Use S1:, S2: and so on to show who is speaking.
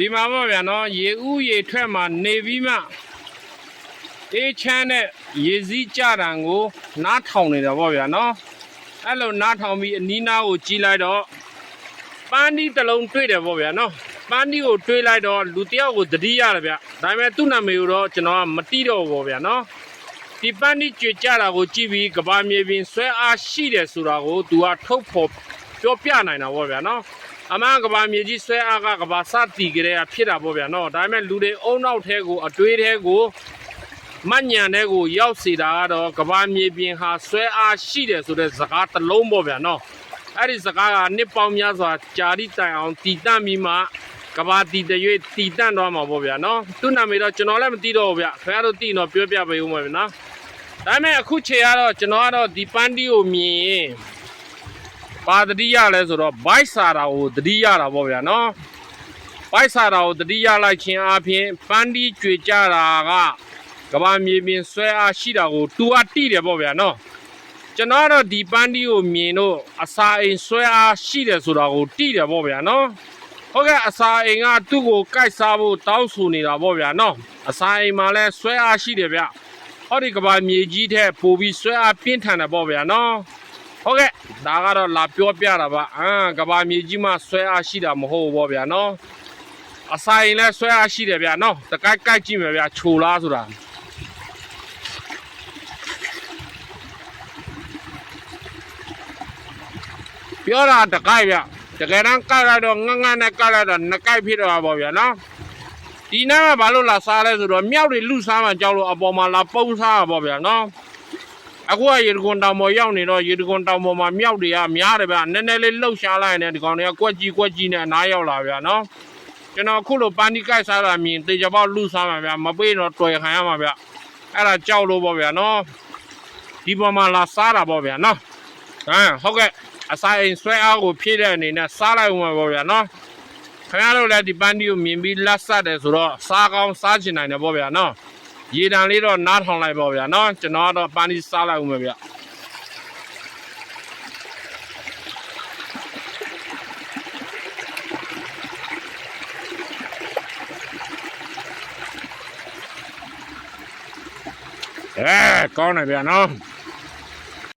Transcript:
S1: ဒီမှာပေါ့ဗျာနော်ရေဥရေထွက်မှာနေပြီးမှအေးချမ်းတဲ့ရေစည်းကြတံကို နားထောင်နေတာပေါ့ဗျာနော်အဲ့လိုနားထောင်ပြီးအနီးနားကိုကြီးလိုက်တော့ပန်းဒီတစ်လုံးတွေ့တယ်ပေါ့ဗျာနော်ပန်းဒီကိုတွေ့လိုက်တော့လူတစ်ယောက်ကိုသတိရတယ်ဗျဒါပေမဲ့သူ့နာမည်ကိုတော့ကျွန်တော်ကမတိတော့ဘူးပေါ့ဗျာနော်ဒီပန်းဒီကြွေကြတာကိုကြည့်ပြီးကဘာမြေပြင်ဆွဲအားရှိတယ်ဆိုတာကိုသူကထုတ်ဖော်ပြောပြနိုင်တာပေါ့ဗျာနော် အမှန်ကဘာမြေကြီးဆွဲအားကကဘာစတီကြတဲ့ဖြစ်တာပေါ့ဗျာနော်ဒါပေမဲ့လူတွေအုံနောက်ထဲကိုအတွေးထဲကိုမညံတဲ့ကိုရောက်စီတာကတော့ကဘာမြေပြင်ဟာဆွဲအားရှိတယ်ဆိုတဲ့စကားတစ်လုံးပေါ့ဗျာနော်အဲ့ဒီစကားကနှစ်ပေါင်းများစွာကြာတိတိုင်အောင်တည်တံ့ပြီးမှကဘာတီတရွေ့တည်တံ့တော့မှာပေါ့ဗျာနော်သူ့နာမည်တော့ကျွန်တော်လည်းမသိတော့ဘူးဗျခင်ဗျားတို့သိတော့ပြောပြပေးဦးမယ်ဗျာနော်ဒါပေမဲ့အခုချိန်ကတော့ကျွန်တော်ကတော့ဒီပန်းတီကိုမြင်ရင် ပါတတိယလဲဆိုတော့ဘိုက်စာတာကိုတတိယတာပေါ့ဗျာနော်ဘိုက်စာတာကိုတတိယလိုက်ခြင်းအပြင်ပန်းဒီကြွေကြတာကကဘာမြေပြင်ဆွဲအားရှိတာကိုတူအတိတယ်ပေါ့ဗျာနော်ကျွန်တော်ကတော့ဒီပန်းဒီကိုမြင်တော့အစာအိမ်ဆွဲအားရှိတယ်ဆိုတာကိုတိတယ်ပေါ့ဗျာနော်ဟုတ်ကဲ့အစာအိမ်ကသူ့ကိုကိုက်စားဖို့တောင်းဆိုနေတာပေါ့ဗျာနော်အစာအိမ်မှာလဲဆွဲအားရှိတယ်ဗျဟောဒီကဘာမြေကြီးထက်ပိုပြီးဆွဲအားပြင်းထန်တယ်ပေါ့ဗျာနော် ဟုတ်ကဲ့ဒါကတော့လာပြောပြတာပါအာကဘာမြေကြီးမှဆွဲအားရှိတာမဟုတ်ဘူးဗောဗျာနော်အဆိုင်လဲဆွဲအားရှိတယ်ဗျာနော်တကိုက်ကိုက်ကြည့်မယ်ဗျာခြုံလားဆိုတာပြောတာတကိုက်ဗျတကယ်တမ်းကိုက်လိုက်တော့ငငနဲ့ကိုက်လိုက်တော့နှစ်ကိုက်ဖြစ်တော့ဗောဗျာနော်ဒီနားကဘာလို့လာစားလဲဆိုတော့မြောက်တွေလူစားမှကြောက်လို့အပေါ်မှာလာပုံးစားတာဗောဗျာနော် အခုကရေတကွန်တောင်ပေါ်ရောက်နေတော့ရေတကွန်တောင်ပေါ်မှာမြောက်တွေကများတယ်ဗျနည်းနည်းလေးလှုပ်ရှားလိုက်ရင်ဒီကောင်တွေကကွက်ကြီးကွက်ကြီးနဲ့အနားရောက်လာဗျာနော်ကျွန်တော်အခုလိုပန်ဒီကိုက်စားတာမြင်တေချာပေါက်လူစားမှာဗျာမပေးတော့တွေ့ခံရမှာဗျအဲ့ဒါကြောက်လို့ပေါ့ဗျာနော်ဒီပေါ်မှာလာစားတာပေါ့ဗျာနော်ဟမ်ဟုတ်ကဲ့အစာအိမ်ဆွဲအားကိုဖြည့်တဲ့အနေနဲ့စားလိုက်ဦးမှာပေါ့ဗျာနော်ခင်ဗျားတို့လည်းဒီပန်ဒီကိုမြင်ပြီးလက်ဆက်တယ်ဆိုတော့စားကောင်းစားချင်နိုင်တယ်ပေါ့ဗျာနော် ရေတံလေးတော့နားထောင်လိုက်ပါဗျာเนาะကျွန်တော်ကတော့ပန်းဒီစားလိုက်ဦးမယ်ဗျအဲကောင်းတယ်ဗျာเนาะ